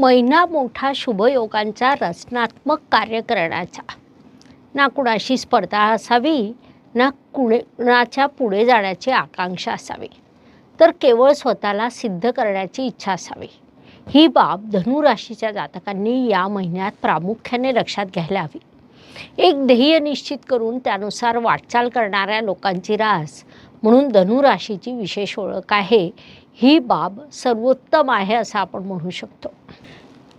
महिना मोठा शुभयोगांचा रचनात्मक कार्य करण्याचा. ना कुणाशी स्पर्धा असावी ना कुणे कुणाच्या पुढे जाण्याची आकांक्षा असावी. तर केवळ स्वतःला सिद्ध करण्याची इच्छा असावी. ही बाब धनुराशीच्या जातकांनी या महिन्यात प्रामुख्याने लक्षात घ्यायला हवी. एक ध्येय निश्चित करून त्यानुसार वाटचाल करणाऱ्या लोकांची रास म्हणून धनुराशीची विशेष ओळख आहे. ही बाब सर्वोत्तम आहे असं आपण म्हणू शकतो.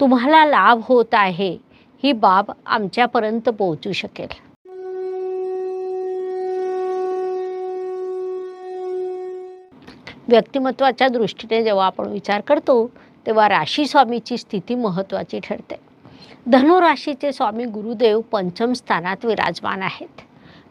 तुम्हाला लाभ होत आहे ही बाब आमच्यापर्यंत पोहोचू शकेल. व्यक्तिमत्वाच्या दृष्टीने जेव्हा आपण विचार करतो तेव्हा राशी स्वामीची स्थिती महत्त्वाची ठरते. धनुराशीचे स्वामी गुरुदेव पंचम स्थानात विराजमान आहेत.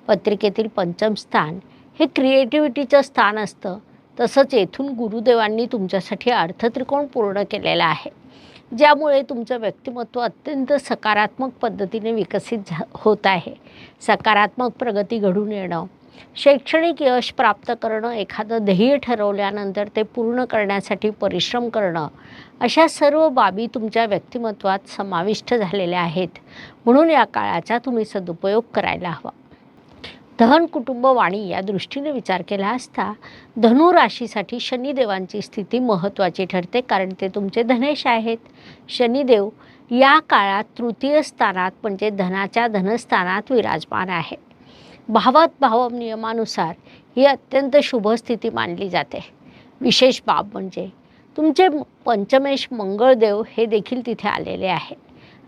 पत्रिकेतील पंचम स्थान हे क्रिएटिव्हिटीचं स्थान असतं. तसंच येथून गुरुदेवांनी तुमच्यासाठी अर्थत्रिकोण पूर्ण केलेला आहे. ज्यामुळे तुमचं व्यक्तिमत्व अत्यंत सकारात्मक पद्धतीने विकसित झा होत आहे. सकारात्मक प्रगती घडून येणं शैक्षणिक यश प्राप्त करणं एखादं ध्येय ठरवल्यानंतर ते पूर्ण करण्यासाठी परिश्रम करणं अशा सर्व बाबी तुमच्या व्यक्तिमत्वात समाविष्ट झालेल्या आहेत. म्हणून या काळाचा तुम्ही सदुपयोग करायला हवा. धन कुटुंब वाणी या दृष्टीने विचार केला असता धनु राशीसाठी शनिदेवांची स्थिती महत्त्वाची ठरते कारण ते तुमचे धनेश आहेत. शनिदेव या काळात तृतीय स्थानात म्हणजे धनाच्या धनस्थानात विराजमान आहे. भावात भाव नियमानुसार ही अत्यंत शुभ स्थिती मानली जाते. विशेष बाब म्हणजे तुमचे पंचमेश मंगळदेव हे देखील तिथे आलेले आहे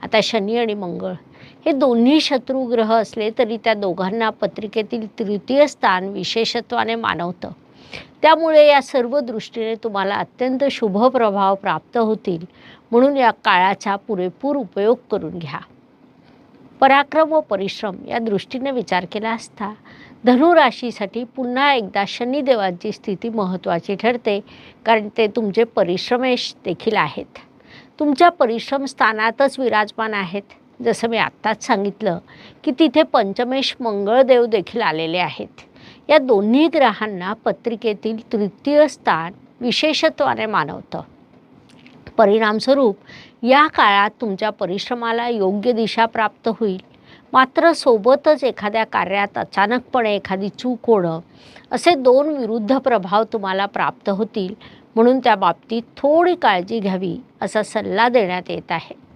आता शनी आणि मंगळ हे दोन्ही शत्रुग्रह असले तरी त्या दोघांना पत्रिकेतील तृतीय स्थान विशेषत्वाने मानवतं. त्यामुळे या सर्व दृष्टीने तुम्हाला अत्यंत शुभ प्रभाव प्राप्त होतील. म्हणून या काळाचा पुरेपूर उपयोग करून घ्या. पराक्रम व परिश्रम या दृष्टीने विचार केला असता धनुराशीसाठी पुन्हा एकदा शनिदेवांची स्थिती महत्त्वाची ठरते कारण ते तुमचे परिश्रमेश देखील आहेत. तुमच्या परिश्रम स्थानातच विराजमान आहेत. जसं मी आत्ताच सांगितलं की तिथे पंचमेश मंगळदेव देखील आलेले आहेत. या दोन्ही ग्रहांना पत्रिकेतील तृतीय स्थान विशेषत्वाने मानवतं. परिणामस्वरूप या काळात तुमच्या परिश्रमाला योग्य दिशा प्राप्त होईल. मात्र सोबतच एखाद्या कार्यात अचानकपणे एखादी चूक होणं असे दोन विरुद्ध प्रभाव तुम्हाला प्राप्त होतील म्हणून त्या बाबतीत थोडी काळजी घ्यावी असा सल्ला देण्यात येत आहे.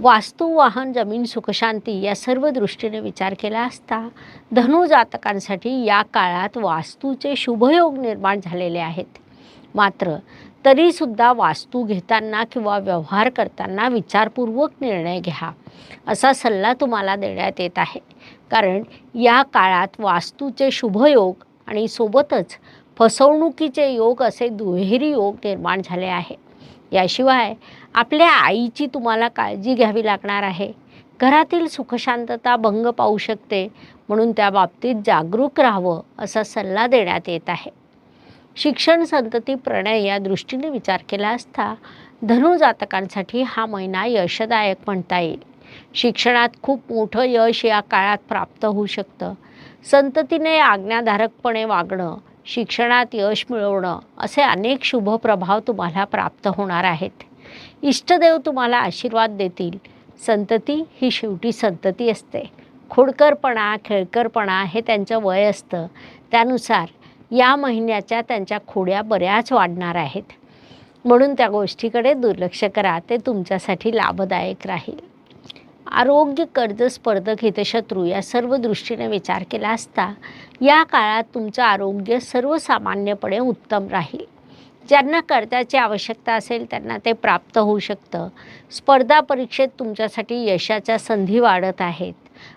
वास्तू वाहन जमीन सुखशांती या सर्व दृष्टीने विचार केला असता धनु जातकांसाठी या काळात वास्तूचे शुभयोग निर्माण झालेले आहेत. मात्र तरीसुद्धा वास्तू घेताना किंवा व्यवहार करताना विचारपूर्वक निर्णय घ्या असा सल्ला तुम्हाला देण्यात येत आहे. कारण या काळात वास्तूचे शुभयोग आणि सोबतच फसवणुकीचे योग असे दुहेरी योग निर्माण झाले आहे याशिवाय आपल्या आईची तुम्हाला काळजी घ्यावी लागणार आहे. घरातील सुखशांतता भंग पाहू शकते म्हणून त्या बाबतीत जागरूक राहावं असा सल्ला देण्यात येत आहे. शिक्षण संतती प्रणय या दृष्टीने विचार केला असता धनुजातकांसाठी हा महिना यशदायक म्हणता येईल. शिक्षणात खूप मोठं यश या काळात प्राप्त होऊ शकतं. संततीने आज्ञाधारकपणे वागणं शिक्षणात यश मिळवणं असे अनेक शुभ प्रभाव तुम्हाला प्राप्त होणार आहेत. इष्टदेव तुम्हाला आशीर्वाद देतील. संतती ही शेवटी संतती असते. खोडकरपणा खेळकरपणा हे त्यांचं वय असतं. त्यानुसार या महिन्याच्या त्यांच्या खोड्या बऱ्याच वाढणार आहेत. म्हणून त्या गोष्टीकडे दुर्लक्ष करा. ते तुमच्यासाठी लाभदायक राहील. आरोग्य कर्ज स्पर्धक हितशत्रू या सर्व दृष्टीने विचार केला असता या काळात तुमचं आरोग्य सर्वसामान्यपणे उत्तम राहील. ज्यांना कर्जाची आवश्यकता असेल त्यांना ते प्राप्त होऊ शकतं. स्पर्धा परीक्षेत तुमच्यासाठी यशाच्या संधी वाढत आहेत.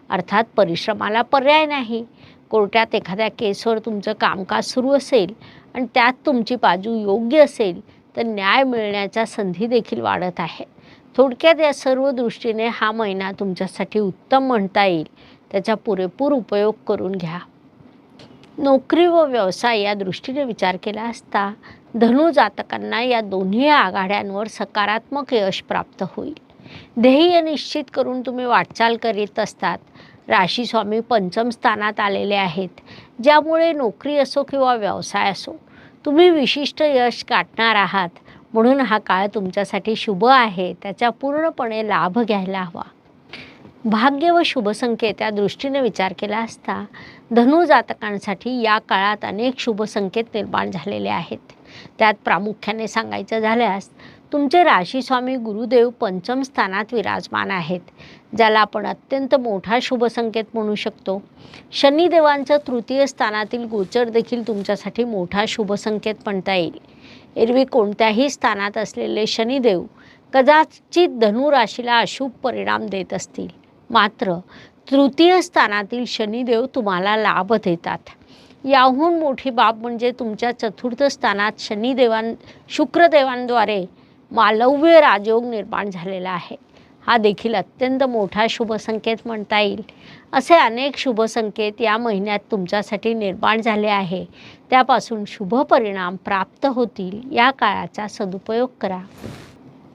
अर्थात परिश्रमाला पर्याय नाही. कोर्टात एखाद्या केसवर तुमचं कामकाज सुरू असेल आणि त्यात तुमची बाजू योग्य असेल तर न्याय मिळण्याच्या संधी देखील वाढत आहे थोडक्यात या सर्व दृष्टीने हा महिना तुमच्यासाठी उत्तम म्हणता येईल. त्याचा पुरेपूर उपयोग करून घ्या. नोकरी व व्यवसाय या दृष्टीने विचार केला असता धनु जातकांना या दोन्ही आघाड्यांवर सकारात्मक यश प्राप्त होईल. ध्येय निश्चित करून तुम्ही वाटचाल करीत असतात. राशी स्वामी पंचम स्थानात आलेले आहेत. ज्यामुळे नोकरी असो किंवा व्यवसाय असो तुम्ही विशिष्ट यश गाठणार आहात. म्हणून हा काळ तुमच्यासाठी शुभ आहे. त्याचा पूर्णपणे लाभ घ्यायला हवा. भाग्य व शुभसंकेत या दृष्टीने विचार केला असता धनु जातकांसाठी या काळात अनेक शुभसंकेत निर्माण झालेले आहेत. त्यात प्रामुख्याने सांगायचं झाल्यास तुमचे राशीस्वामी गुरुदेव पंचम स्थानात विराजमान आहेत ज्याला आपण अत्यंत मोठा शुभसंकेत म्हणू शकतो. शनिदेवांचं तृतीय स्थानातील गोचर देखील तुमच्यासाठी मोठा शुभसंकेत म्हणता येईल. एरवी कोणत्याही स्थानात असलेले शनिदेव कदाचित धनुराशीला अशुभ परिणाम देत असतील. मात्र तृतीय स्थानातील शनिदेव तुम्हाला लाभ देतात. याहून मोठी बाब म्हणजे तुमच्या चतुर्थ स्थानात शनिदेवां शुक्रदेवांद्वारे मालव्य राजयोग निर्माण झालेला आहे. हा देखील अत्यंत मोठा शुभसंकेत म्हणता येईल. असे अनेक शुभसंकेत या महिन्यात तुमच्यासाठी निर्माण झाले आहे. त्यापासून शुभ परिणाम प्राप्त होतील या काळाचा सदुपयोग करा.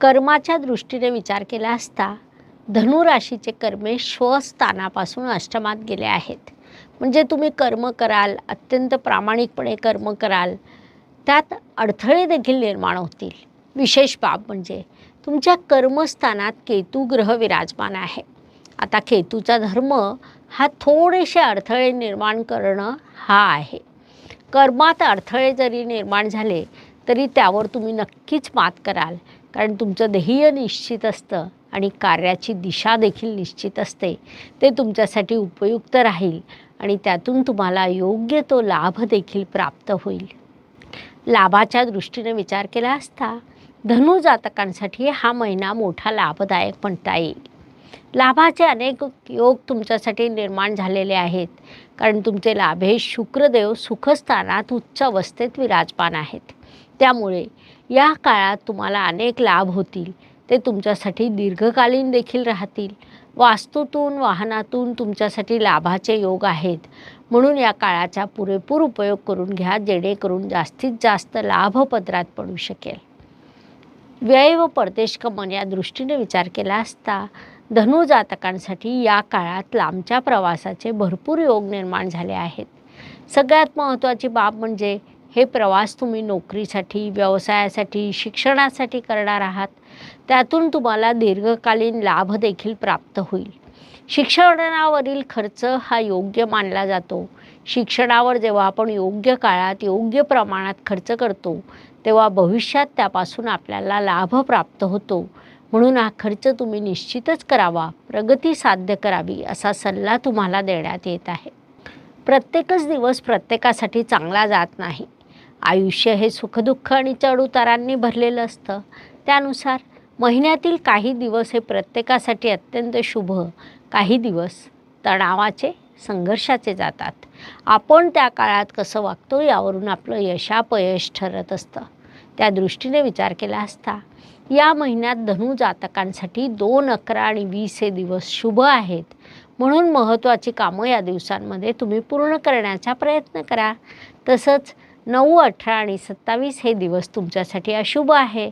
कर्माच्या दृष्टीने विचार केला असता धनुराशीचे कर्मे स्वस्थानापासून अष्टमात गेले आहेत. म्हणजे तुम्ही कर्म कराल अत्यंत प्रामाणिकपणे कर्म कराल त्यात अडथळे देखील निर्माण होतील. विशेष बाब म्हणजे तुमच्या कर्मस्थानात केतू ग्रह विराजमान आहे. आता केतूचा धर्म हा थोडेसे अडथळे निर्माण करणं हा आहे. कर्मात अडथळे जरी निर्माण झाले तरी त्यावर तुम्ही नक्कीच मात कराल. कारण तुमचं ध्येय निश्चित असतं आणि कार्याची दिशा देखील निश्चित असते. ते तुमच्यासाठी उपयुक्त राहील आणि त्यातून तुम्हाला योग्य तो लाभ देखील प्राप्त होईल. लाभाच्या दृष्टीने विचार केला असता धनु जातकांसाठी हा महिना मोठा लाभदायक म्हणता येईल. लाभाचे अनेक योग तुमच्यासाठी निर्माण झालेले आहेत. कारण तुमचे लाभे शुक्रदेव सुखस्थानात उच्च अवस्थेत विराजमान आहेत. त्यामुळे या काळात तुम्हाला अनेक लाभ होतील. ते तुमच्यासाठी दीर्घकालीन देखील राहतील. वास्तूतून वाहनातून तुमच्यासाठी लाभाचे योग आहेत. म्हणून या काळाचा पुरेपूर उपयोग करून घ्या जेणेकरून जास्तीत जास्त लाभ पदरात पडू शकेल. व्यय व परदेश कमन या दृष्टीने विचार केला असता धनु जातकांसाठी या काळात लांबच्या प्रवासाचे भरपूर योग निर्माण झाले आहेत. सगळ्यात महत्त्वाची बाब म्हणजे हे प्रवास तुम्ही नोकरीसाठी व्यवसायासाठी शिक्षणासाठी करणार आहात. त्यातून तुम्हाला दीर्घकालीन लाभ देखील प्राप्त होईल. शिक्षणावरील खर्च हा योग्य मानला जातो. शिक्षणावर जेव्हा आपण योग्य काळात योग्य प्रमाणात खर्च करतो तेव्हा भविष्यात त्यापासून आपल्याला लाभ प्राप्त होतो. म्हणून हा खर्च तुम्ही निश्चितच करावा प्रगती साध्य करावी असा सल्ला तुम्हाला देण्यात येत आहे. प्रत्येकच दिवस प्रत्येकासाठी चांगला जात नाही. आयुष्य हे सुखदुःख आणि चढउतारांनी भरलेलं असतं. त्यानुसार महिन्यातील काही दिवस हे प्रत्येकासाठी अत्यंत शुभ. काही दिवस तणावाचे संघर्षाचे जातात. आपण त्या काळात कसं वागतो यावरून आपलं यशापयश ठरत असतं. त्या दृष्टीने विचार केला असता. या महिन्यात धनु जातकांसाठी दोन अकरा आणि वीस हे दिवस शुभ आहेत. म्हणून महत्त्वाची कामं या दिवसांमध्ये तुम्ही पूर्ण करण्याचा प्रयत्न करा. तसंच नऊ अठरा आणि सत्तावीस हे दिवस तुमच्यासाठी अशुभ आहे.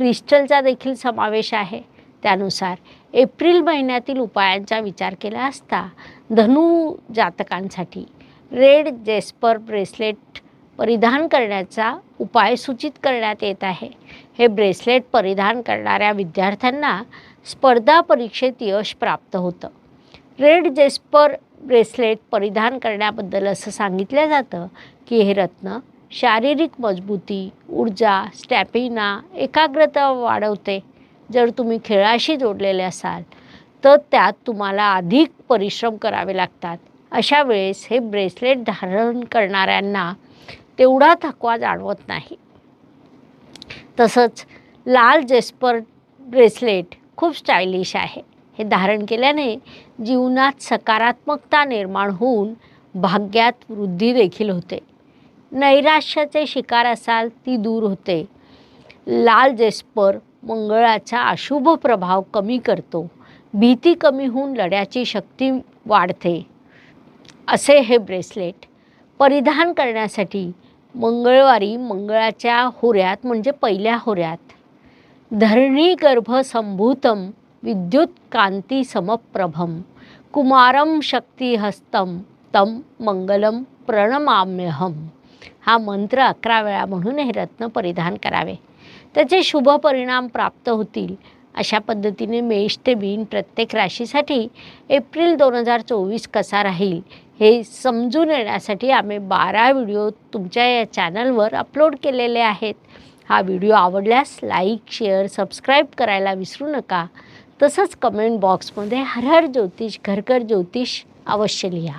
क्रिस्टलचा देखील समावेश आहे. त्यानुसार एप्रिल महिन्यातील उपायांचा विचार केला असता धनु जातकांसाठी रेड जेस्पर ब्रेसलेट परिधान करण्याचा उपाय सूचित करण्यात येत आहे. हे ब्रेसलेट परिधान करणाऱ्या विद्यार्थ्यांना स्पर्धा परीक्षेत यश प्राप्त होतं. रेड जेस्पर ब्रेसलेट परिधान करण्याबद्दल असं सांगितलं जातं की हे रत्न शारीरिक मजबूती ऊर्जा स्टॅपिना एकाग्रता वाढवते. जर तुम्ही खेळाशी जोडलेले असाल तर त्यात तुम्हाला अधिक परिश्रम करावे लागतात. अशा वेळेस हे ब्रेसलेट धारण करणाऱ्यांना तेवढा थकवा जाणवत नाही. तसंच लाल जेस्पर ब्रेसलेट खूप स्टायलिश आहे. हे धारण केल्याने जीवनात सकारात्मकता निर्माण होऊन भाग्यात वृद्धी देखील होते. नैराश्याचे शिकार असाल ती दूर होते. लाल जेस्पर मंगळाचा अशुभ प्रभाव कमी करतो. भीती कमी होऊन लढ्याची शक्ती वाढते. असे हे ब्रेसलेट परिधान करण्यासाठी मंगळवारी मंगळाच्या होऱ्यात म्हणजे पहिल्या होऱ्यात. धरणी गर्भ संभूतम विद्युत कांती समप्रभम कुमारम शक्तिहस्तं तम मंगलम प्रणमाम्यहम. हा मंत्र अकरा वेळा म्हणून हे रत्न परिधान करावे. त्याचे शुभ परिणाम प्राप्त होतील. अशा पद्धतीने मेष ते बीन प्रत्येक राशीसाठी एप्रिल दोन हजार चोवीस कसा राहील हे समजून येण्यासाठी आम्ही बारा व्हिडिओ तुमच्या या चॅनलवर अपलोड केलेले आहेत. हा व्हिडिओ आवडल्यास लाईक शेअर सबस्क्राईब करायला विसरू नका. तसंच कमेंट बॉक्समध्ये हर हर ज्योतिष घरघर ज्योतिष अवश्य लिहा.